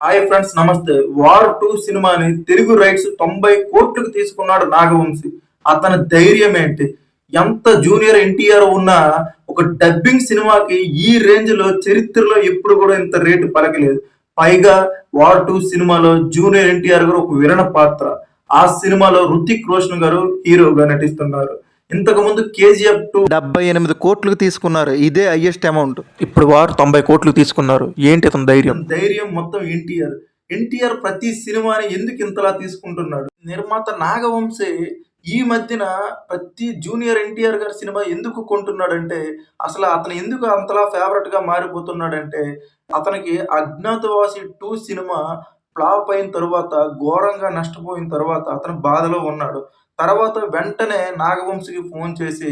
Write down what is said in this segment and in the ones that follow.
Hi friends నమస్తే. War two సినిమాని Telugu rights తొంభై కోట్లకు తీసుకున్నాడు నాగవంశి. అతని ధైర్యం ఏంటి? ఎంత జూనియర్ ఎన్టీఆర్ ఉన్న ఒక డబ్బింగ్ సినిమాకి ఈ రేంజ్లో చరిత్రలో ఎప్పుడు కూడా ఇంత రేటు పలకలేదు. పైగా వార్ టూ సినిమాలో జూనియర్ ఎన్టీఆర్ గారు ఒక విరణ పాత్ర. ఆ సినిమాలో రుతిక్ రోషన్ గారు హీరోగా నటిస్తున్నారు. ఇంతకు ముందు కేజీఎఫ్ టూ డెబ్బై ఎనిమిది కోట్లకు తీసుకున్నారు. ఇదే హైయెస్ట్ అమౌంట్. ఇప్పుడు వారు తొంభై కోట్లు తీసుకున్నారు. ఏంటి అతని ధైర్యం? ధైర్యం మొత్తం ఎన్టీఆర్. ఎన్టీఆర్ ప్రతి సినిమాని ఎందుకు ఇంతలా తీసుకుంటున్నాడు? నిర్మాత నాగవంశే ఈ మధ్యన ప్రతి జూనియర్ ఎన్టీఆర్ గారి సినిమా ఎందుకు కొంటున్నాడంటే అసలు అతను ఎందుకు అంతలా ఫేవరెట్గా మారిపోతున్నాడంటే అతనికి అజ్ఞాతవాసి టూ సినిమా ఫ్లాప్ అయిన తర్వాత ఘోరంగా నష్టపోయిన తర్వాత అతను బాధలో ఉన్నాడు. తర్వాత వెంటనే నాగవంశికి ఫోన్ చేసి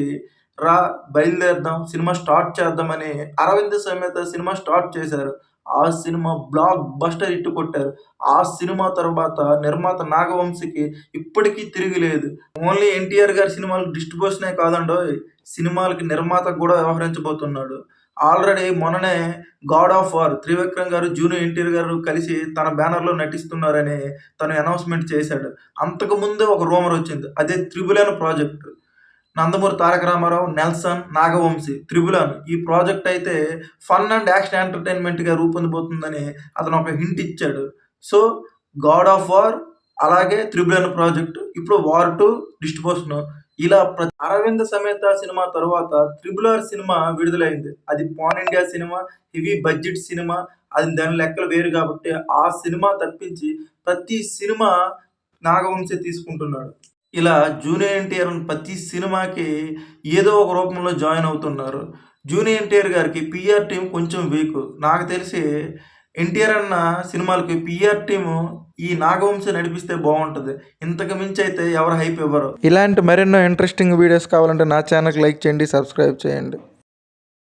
రా బయలుదేరదాం సినిమా స్టార్ట్ చేద్దామని అరవింద్ సమేత సినిమా స్టార్ట్ చేశారు. ఆ సినిమా బ్లాక్ బస్టర్ ఇట్టు కొట్టారు. ఆ సినిమా తర్వాత నిర్మాత నాగవంశికి ఇప్పటికీ తిరిగిలేదు ఓన్లీ ఎన్టీఆర్ గారి సినిమాలు డిస్ట్రిబ్యూషనే కాదండో సినిమాలకి నిర్మాత కూడా వ్యవహరించబోతున్నాడు. ఆల్రెడీ మొన్ననే God of War Trivikram garu junior NTR గారు కలిసి తన బ్యానర్లో నటిస్తున్నారని తను అనౌన్స్మెంట్ చేశాడు. అంతకుముందే ఒక రూమర్ వచ్చింది. అదే త్రిబులన్ ప్రాజెక్ట్. నందమూరి తారక రామారావు నెల్సన్ నాగవంశి త్రిబులాన్ ఈ ప్రాజెక్ట్ అయితే ఫన్ అండ్ యాక్షన్ ఎంటర్టైన్మెంట్గా రూపొందిపోతుందని అతను ఒక హింట్ ఇచ్చాడు. సో గాడ్ ఆఫ్ వార్ అలాగే త్రిబులన్ ప్రాజెక్ట్. ఇప్పుడు వార్ టు డిస్ట్రిబ్యూషన్. ఇలా అరవింద సమేత సినిమా తర్వాత త్రిబుల్ ఆర్ సినిమా విడుదలైంది. అది పాన్ ఇండియా సినిమా హెవీ బడ్జెట్ సినిమా అది దాని లెక్కలు వేరు కాబట్టి ఆ సినిమా తప్పించి ప్రతి సినిమా నాగవంశి తీసుకుంటున్నాడు. ఇలా జూనియర్ ఎన్టీఆర్ ప్రతి సినిమాకి ఏదో ఒక రూపంలో జాయిన్ అవుతున్నారు. జూనియర్ ఎన్టీఆర్ గారికి పిఆర్ టీం కొంచెం వీక్. నాకు తెలిసి ఎన్టీఆర్ అన్న సినిమాలకి పిఆర్ టీము ఈ నాగవంశ నడిపిస్తే బాగుంటుంది. ఇంతకు మించి అయితే ఎవరు హైప్ ఇవ్వరు. ఇలాంటి మరెన్నో ఇంట్రెస్టింగ్ వీడియోస్ కావాలంటే నా ఛానల్కి లైక్ చేయండి సబ్స్క్రైబ్ చేయండి.